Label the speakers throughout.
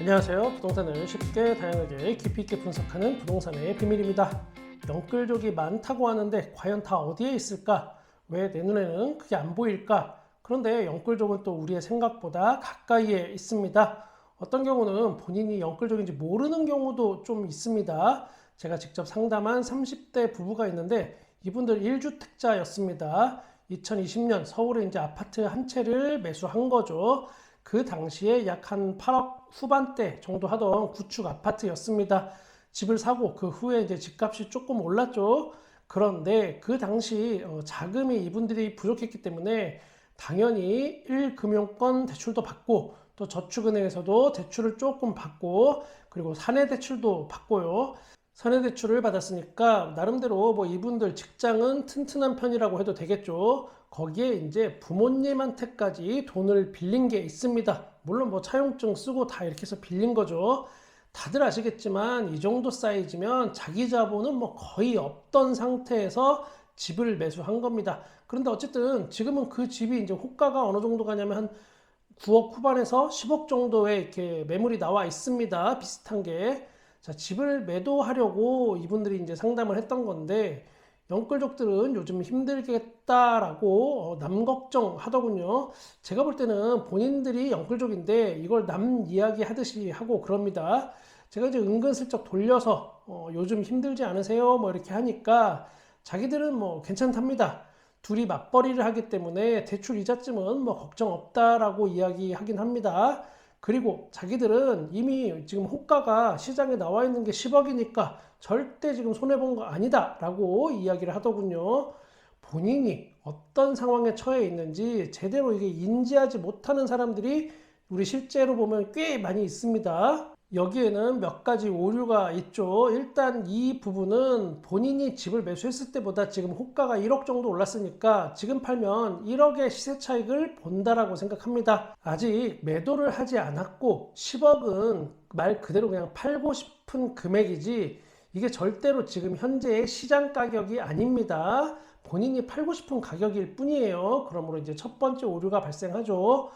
Speaker 1: 안녕하세요. 부동산을 쉽게 다양하게 깊이 있게 분석하는 부동산의 비밀입니다. 영끌족이 많다고 하는데 과연 다 어디에 있을까? 왜 내 눈에는 그게 안 보일까? 그런데 영끌족은 또 우리의 생각보다 가까이에 있습니다. 어떤 경우는 본인이 영끌족인지 모르는 경우도 좀 있습니다. 제가 직접 상담한 30대 부부가 있는데 이분들 1주택자였습니다. 2020년 서울에 이제 아파트 한 채를 매수한 거죠. 그 당시에 약 한 8억 후반대 정도 하던 구축 아파트였습니다. 집을 사고 그 후에 이제 집값이 조금 올랐죠. 그런데 그 당시 어, 자금이 이분들이 부족했기 때문에 당연히 1금융권 대출도 받고 또 저축은행에서도 대출을 조금 받고 그리고 사내 대출도 받고요. 사내 대출을 받았으니까 나름대로 뭐 이분들 직장은 튼튼한 편이라고 해도 되겠죠. 거기에 이제 부모님한테까지 돈을 빌린 게 있습니다. 물론 뭐 차용증 쓰고 다 이렇게 해서 빌린 거죠. 다들 아시겠지만 이 정도 사이즈면 자기 자본은 뭐 거의 없던 상태에서 집을 매수한 겁니다. 그런데 어쨌든 지금은 그 집이 이제 호가가 어느 정도 가냐면 한 9억 후반에서 10억 정도의 이렇게 매물이 나와 있습니다. 비슷한 게. 자, 집을 매도하려고 이분들이 이제 상담을 했던 건데, 영끌족들은 요즘 힘들겠다라고 어, 남 걱정 하더군요. 제가 볼 때는 본인들이 영끌족인데 이걸 남 이야기 하듯이 하고 그럽니다. 제가 이제 은근슬쩍 돌려서 어, 요즘 힘들지 않으세요? 뭐 이렇게 하니까 자기들은 뭐 괜찮답니다. 둘이 맞벌이를 하기 때문에 대출 이자쯤은 뭐 걱정 없다라고 이야기하긴 합니다. 그리고 자기들은 이미 지금 호가가 시장에 나와 있는 게 10억이니까 절대 지금 손해본 거 아니다 라고 이야기를 하더군요. 본인이 어떤 상황에 처해 있는지 제대로 이게 인지하지 못하는 사람들이 우리 실제로 보면 꽤 많이 있습니다. 여기에는 몇 가지 오류가 있죠. 일단 이 부분은 본인이 집을 매수했을 때보다 지금 호가가 1억 정도 올랐으니까 지금 팔면 1억의 시세 차익을 본다라고 생각합니다. 아직 매도를 하지 않았고 10억은 말 그대로 그냥 팔고 싶은 금액이지 이게 절대로 지금 현재의 시장 가격이 아닙니다. 본인이 팔고 싶은 가격일 뿐이에요. 그러므로 이제 첫 번째 오류가 발생하죠.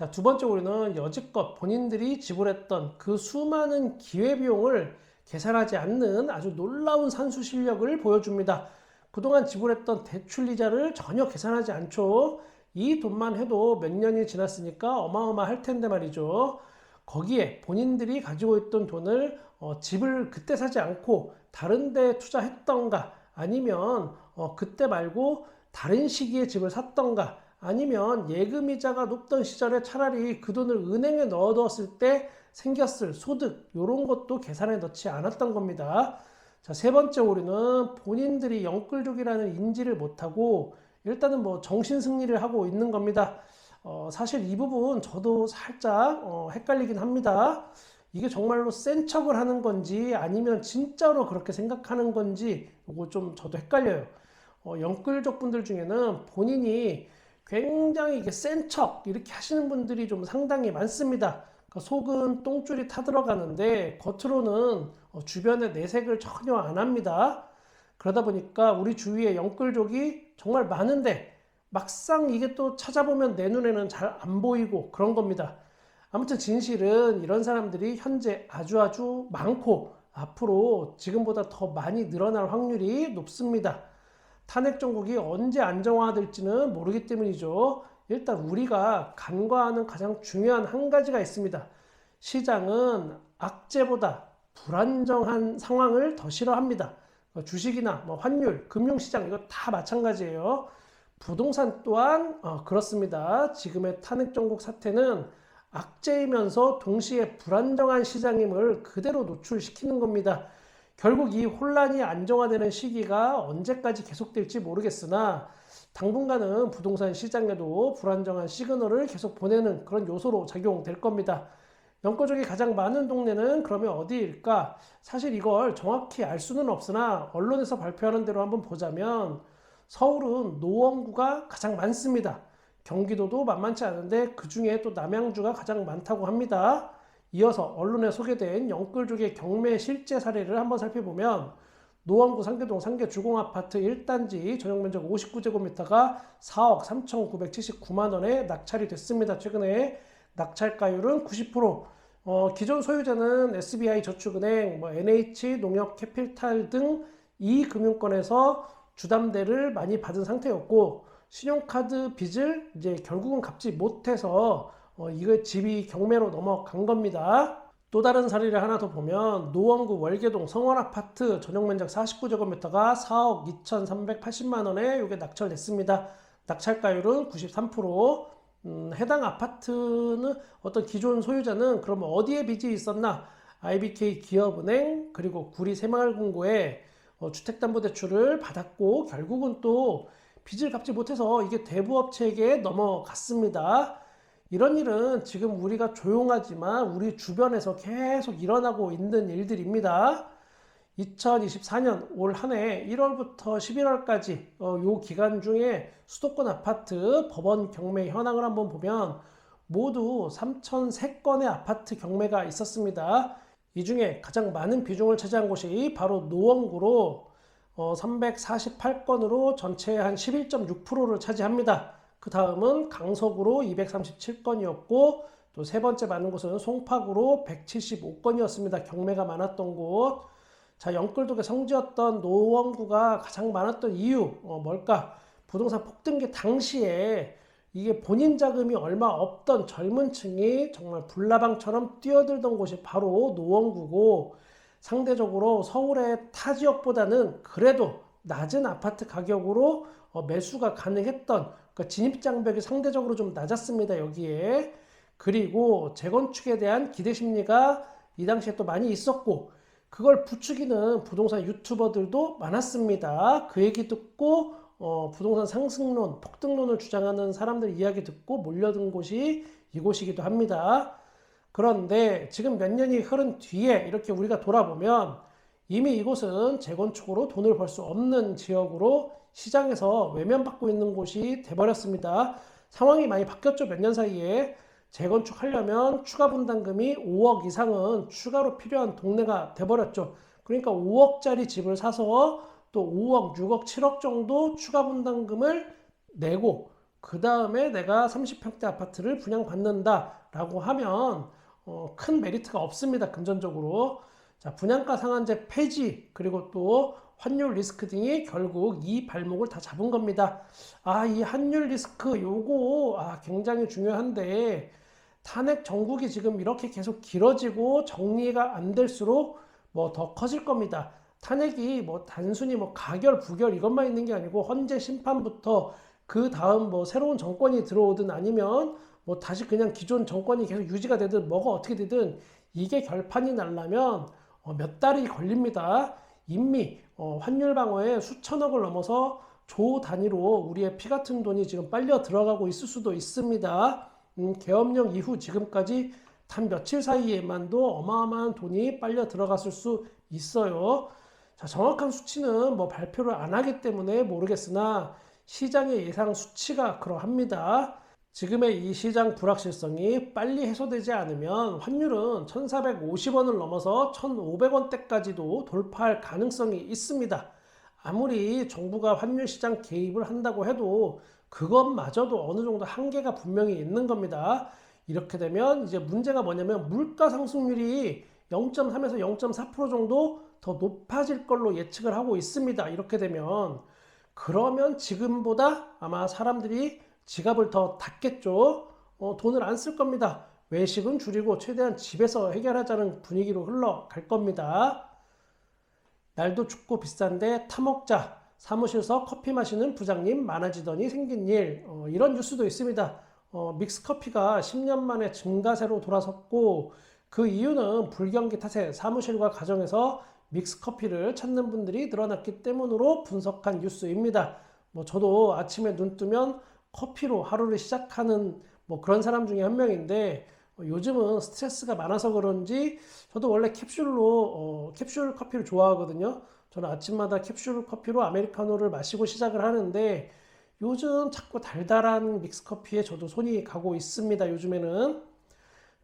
Speaker 1: 자, 두 번째 오류는 여지껏 본인들이 지불했던 그 수많은 기회비용을 계산하지 않는 아주 놀라운 산수 실력을 보여줍니다. 그동안 지불했던 대출 이자를 전혀 계산하지 않죠. 이 돈만 해도 몇 년이 지났으니까 어마어마할 텐데 말이죠. 거기에 본인들이 가지고 있던 돈을 어, 집을 그때 사지 않고 다른 데 투자했던가 아니면 어, 그때 말고 다른 시기에 집을 샀던가 아니면 예금이자가 높던 시절에 차라리 그 돈을 은행에 넣어두었을 때 생겼을 소득 이런 것도 계산에 넣지 않았던 겁니다. 자, 세 번째 오류는 본인들이 영끌족이라는 인지를 못하고 일단은 뭐 정신 승리를 하고 있는 겁니다. 어, 사실 이 부분 저도 살짝 어, 헷갈리긴 합니다. 이게 정말로 센 척을 하는 건지 아니면 진짜로 그렇게 생각하는 건지 이거 좀 저도 헷갈려요. 어, 영끌족 분들 중에는 본인이 굉장히 이게 센 척 이렇게 하시는 분들이 좀 상당히 많습니다. 그러니까 속은 똥줄이 타들어가는데 겉으로는 어, 주변에 내색을 전혀 안 합니다. 그러다 보니까 우리 주위에 영끌족이 정말 많은데 막상 이게 또 찾아보면 내 눈에는 잘 안 보이고 그런 겁니다. 아무튼 진실은 이런 사람들이 현재 아주 아주 많고 앞으로 지금보다 더 많이 늘어날 확률이 높습니다. 탄핵 정국이 언제 안정화될지는 모르기 때문이죠. 일단 우리가 간과하는 가장 중요한 한 가지가 있습니다. 시장은 악재보다 불안정한 상황을 더 싫어합니다. 주식이나 뭐 환율, 금융시장 이거 다 마찬가지예요. 부동산 또한 어, 그렇습니다. 지금의 탄핵 정국 사태는 악재이면서 동시에 불안정한 시장임을 그대로 노출시키는 겁니다. 결국 이 혼란이 안정화되는 시기가 언제까지 계속될지 모르겠으나 당분간은 부동산 시장에도 불안정한 시그널을 계속 보내는 그런 요소로 작용될 겁니다. 영권적이 가장 많은 동네는 그러면 어디일까? 사실 이걸 정확히 알 수는 없으나 언론에서 발표하는 대로 한번 보자면 서울은 노원구가 가장 많습니다. 경기도도 만만치 않은데 그 중에 또 남양주가 가장 많다고 합니다. 이어서 언론에 소개된 영끌족의 경매 실제 사례를 한번 살펴보면 노원구 상계동 상계 주공아파트 1단지 전용면적 59제곱미터가 4억 3,979만 원에 낙찰이 됐습니다. 최근에 낙찰가율은 90%, 어, 기존 소유자는 SBI 저축은행, 뭐 NH 농협 캐피탈 등 이 금융권에서 주담대를 많이 받은 상태였고 신용카드 빚을 이제 결국은 갚지 못해서 어, 이거 집이 경매로 넘어간 겁니다. 또 다른 사례를 하나 더 보면 노원구 월계동 성원 아파트 전용 면적 49제곱미터가 4억 2,380만 원에 이게 낙찰됐습니다. 낙찰가율은 93%. 음, 해당 아파트는 어떤 기존 소유자는 그러면 어디에 빚이 있었나? IBK 기업은행 그리고 구리 새마을금고에 어, 주택담보대출을 받았고 결국은 또 빚을 갚지 못해서 이게 대부업체에게 넘어갔습니다. 이런 일은 지금 우리가 조용하지만 우리 주변에서 계속 일어나고 있는 일들입니다. 2024년 올 한 해 1월부터 11월까지 어, 요 기간 중에 수도권 아파트 법원 경매 현황을 한번 보면 모두 3,003건의 아파트 경매가 있었습니다. 이 중에 가장 많은 비중을 차지한 곳이 바로 노원구로 어, 348건으로 전체의 한 11.6%를 차지합니다. 그 다음은 강석으로 237건이었고 또 세 번째 많은 곳은 송파구로 175건이었습니다. 경매가 많았던 곳. 자, 영끌독의 성지였던 노원구가 가장 많았던 이유 어, 뭘까? 부동산 폭등기 당시에 이게 본인 자금이 얼마 없던 젊은 층이 정말 불나방처럼 뛰어들던 곳이 바로 노원구고 상대적으로 서울의 타 지역보다는 그래도 낮은 아파트 가격으로 어, 매수가 가능했던 그러니까 진입 장벽이 상대적으로 좀 낮았습니다 여기에 그리고 재건축에 대한 기대 심리가 이 당시에 또 많이 있었고 그걸 부추기는 부동산 유튜버들도 많았습니다. 그 얘기 듣고 어, 부동산 상승론, 폭등론을 주장하는 사람들 이야기 듣고 몰려든 곳이 이곳이기도 합니다. 그런데 지금 몇 년이 흐른 뒤에 이렇게 우리가 돌아보면 이미 이곳은 재건축으로 돈을 벌 수 없는 지역으로 시장에서 외면받고 있는 곳이 돼버렸습니다. 상황이 많이 바뀌었죠. 몇 년 사이에. 재건축하려면 추가 분담금이 5억 이상은 추가로 필요한 동네가 돼버렸죠. 그러니까 5억짜리 집을 사서 또 5억, 6억, 7억 정도 추가 분담금을 내고 그 다음에 내가 30평대 아파트를 분양받는다라고 하면 어, 큰 메리트가 없습니다. 금전적으로. 자, 분양가 상한제 폐지 그리고 또 환율 리스크 등이 결국 이 발목을 다 잡은 겁니다. 아, 이 환율 리스크 요거 아, 굉장히 중요한데 탄핵 정국이 지금 이렇게 계속 길어지고 정리가 안 될수록 뭐 더 커질 겁니다. 탄핵이 뭐 단순히 뭐 가결, 부결 이것만 있는 게 아니고 헌재 심판부터 그 다음 뭐 새로운 정권이 들어오든 아니면 뭐 다시 그냥 기존 정권이 계속 유지가 되든 뭐가 어떻게 되든 이게 결판이 날라면 어, 몇 달이 걸립니다. 이미 어, 환율 방어에 수천억을 넘어서 조 단위로 우리의 피 같은 돈이 지금 빨려 들어가고 있을 수도 있습니다. 음, 계엄령 이후 지금까지 단 며칠 사이에만도 어마어마한 돈이 빨려 들어갔을 수 있어요. 자, 정확한 수치는 뭐 발표를 안 하기 때문에 모르겠으나 시장의 예상 수치가 그러합니다. 지금의 이 시장 불확실성이 빨리 해소되지 않으면 환율은 1,450원을 넘어서 1,500원대까지도 돌파할 가능성이 있습니다. 아무리 정부가 환율 시장 개입을 한다고 해도 그것마저도 어느 정도 한계가 분명히 있는 겁니다. 이렇게 되면 이제 문제가 뭐냐면 물가 상승률이 0.3에서 0.4% 정도 더 높아질 걸로 예측을 하고 있습니다. 이렇게 되면 그러면 지금보다 아마 사람들이 지갑을 더 닫겠죠. 어, 돈을 안 쓸 겁니다. 외식은 줄이고 최대한 집에서 해결하자는 분위기로 흘러갈 겁니다. 날도 춥고 비싼데 타먹자. 사무실서 커피 마시는 부장님 많아지더니 생긴 일. 어, 이런 뉴스도 있습니다. 어, 믹스커피가 10년 만에 증가세로 돌아섰고 그 이유는 불경기 탓에 사무실과 가정에서 믹스커피를 찾는 분들이 늘어났기 때문으로 분석한 뉴스입니다. 뭐 저도 아침에 눈 뜨면 커피로 하루를 시작하는 뭐 그런 사람 중에 한 명인데 어, 요즘은 스트레스가 많아서 그런지 저도 원래 캡슐로 어, 캡슐 커피를 좋아하거든요. 저는 아침마다 캡슐 커피로 아메리카노를 마시고 시작을 하는데 요즘 자꾸 달달한 믹스 커피에 저도 손이 가고 있습니다. 요즘에는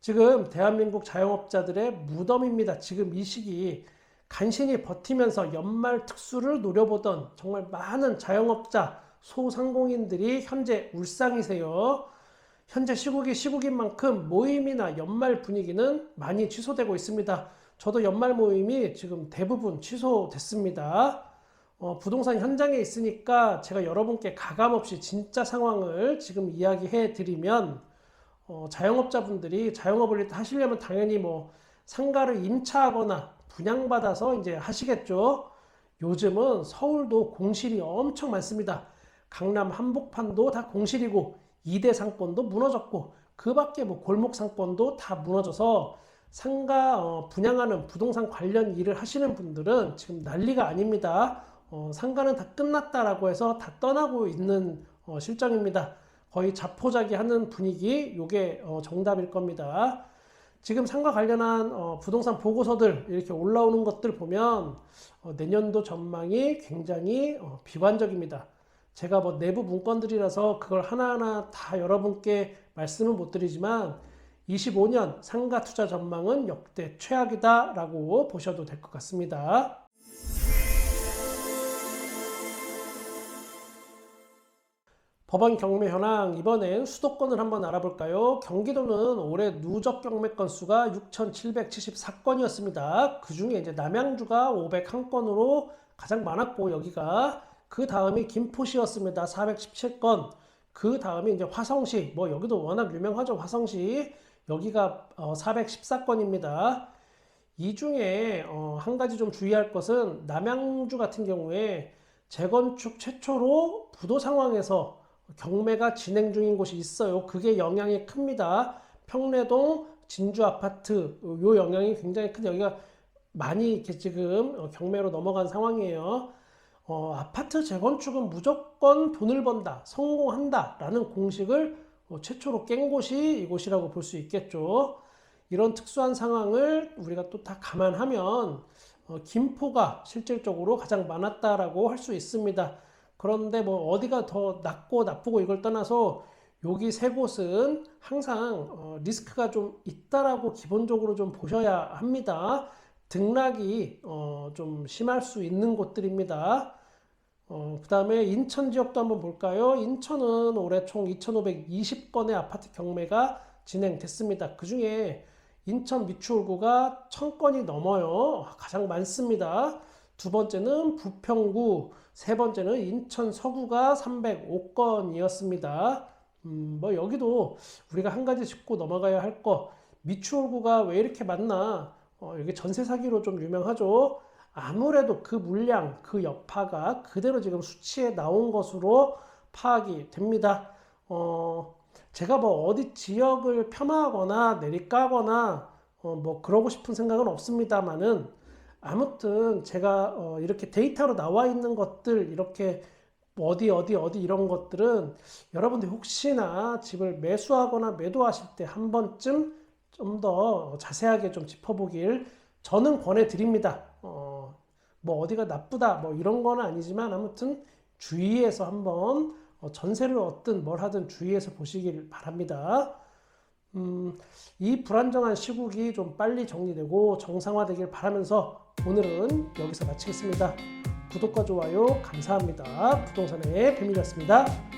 Speaker 1: 지금 대한민국 자영업자들의 무덤입니다. 지금 이 시기 간신히 버티면서 연말 특수를 노려보던 정말 많은 자영업자, 소상공인들이 현재 울상이세요. 현재 시국이 시국인 만큼 모임이나 연말 분위기는 많이 취소되고 있습니다. 저도 연말 모임이 지금 대부분 취소됐습니다. 어, 부동산 현장에 있으니까 제가 여러분께 가감없이 진짜 상황을 지금 이야기해 드리면 어, 자영업자분들이 자영업을 하시려면 당연히 뭐 상가를 임차하거나 분양받아서 이제 하시겠죠. 요즘은 서울도 공실이 엄청 많습니다. 강남 한복판도 다 공실이고 이대 상권도 무너졌고 그 밖에 뭐 골목 상권도 다 무너져서 상가 어, 분양하는 부동산 관련 일을 하시는 분들은 지금 난리가 아닙니다. 어, 상가는 다 끝났다라고 해서 다 떠나고 있는 어, 실정입니다. 거의 자포자기 하는 분위기, 요게 어, 정답일 겁니다. 지금 상가 관련한 어, 부동산 보고서들 이렇게 올라오는 것들 보면 어, 내년도 전망이 굉장히 어, 비관적입니다. 제가 뭐 내부 문건들이라서 그걸 하나하나 다 여러분께 말씀은 못 드리지만 25년 상가 투자 전망은 역대 최악이다라고 보셔도 될 것 같습니다. 법원 경매 현황 이번엔 수도권을 한번 알아볼까요? 경기도는 올해 누적 경매 건수가 6,774건이었습니다. 그 중에 이제 남양주가 501건으로 가장 많았고 여기가 그 다음이 김포시였습니다. 417건. 그 다음이 이제 화성시 뭐 여기도 워낙 유명하죠. 화성시 여기가 어, 414건입니다. 이 중에 어, 한 가지 좀 주의할 것은 남양주 같은 경우에 재건축 최초로 부도 상황에서 경매가 진행 중인 곳이 있어요. 그게 영향이 큽니다. 평내동 진주 아파트 요 영향이 굉장히 큰 여기가 많이 이렇게 지금 어, 경매로 넘어간 상황이에요. 어, 아파트 재건축은 무조건 돈을 번다, 성공한다 라는 공식을 어, 최초로 깬 곳이 이곳이라고 볼 수 있겠죠. 이런 특수한 상황을 우리가 또 다 감안하면 어, 김포가 실질적으로 가장 많았다라고 할 수 있습니다. 그런데 뭐 어디가 더 낫고 나쁘고 이걸 떠나서 여기 세 곳은 항상 어, 리스크가 좀 있다라고 기본적으로 좀 보셔야 합니다. 등락이 어, 좀 심할 수 있는 곳들입니다. 어, 그 다음에 인천 지역도 한번 볼까요? 인천은 올해 총 2,520건의 아파트 경매가 진행됐습니다. 그 중에 인천 미추홀구가 1,000건이 넘어요. 가장 많습니다. 두 번째는 부평구, 세 번째는 인천 서구가 305건이었습니다. 음, 뭐 여기도 우리가 한 가지 짚고 넘어가야 할 거, 미추홀구가 왜 이렇게 많나? 어, 여기 전세 사기로 좀 유명하죠. 아무래도 그 물량, 그 여파가 그대로 지금 수치에 나온 것으로 파악이 됩니다. 어, 제가 뭐 어디 지역을 폄하하거나 내리까거나 어, 뭐 그러고 싶은 생각은 없습니다만은 아무튼 제가 어, 이렇게 데이터로 나와 있는 것들 이렇게 뭐 어디 어디 어디 이런 것들은 여러분들 혹시나 집을 매수하거나 매도하실 때 한 번쯤 좀 더 자세하게 좀 짚어보길 저는 권해드립니다. 어, 뭐 어디가 나쁘다 뭐 이런 건 아니지만 아무튼 주의해서 한번 어, 전세를 얻든 뭘 하든 주의해서 보시길 바랍니다. 음, 이 불안정한 시국이 좀 빨리 정리되고 정상화되길 바라면서 오늘은 여기서 마치겠습니다. 구독과 좋아요 감사합니다. 부동산의 뱀이었습니다.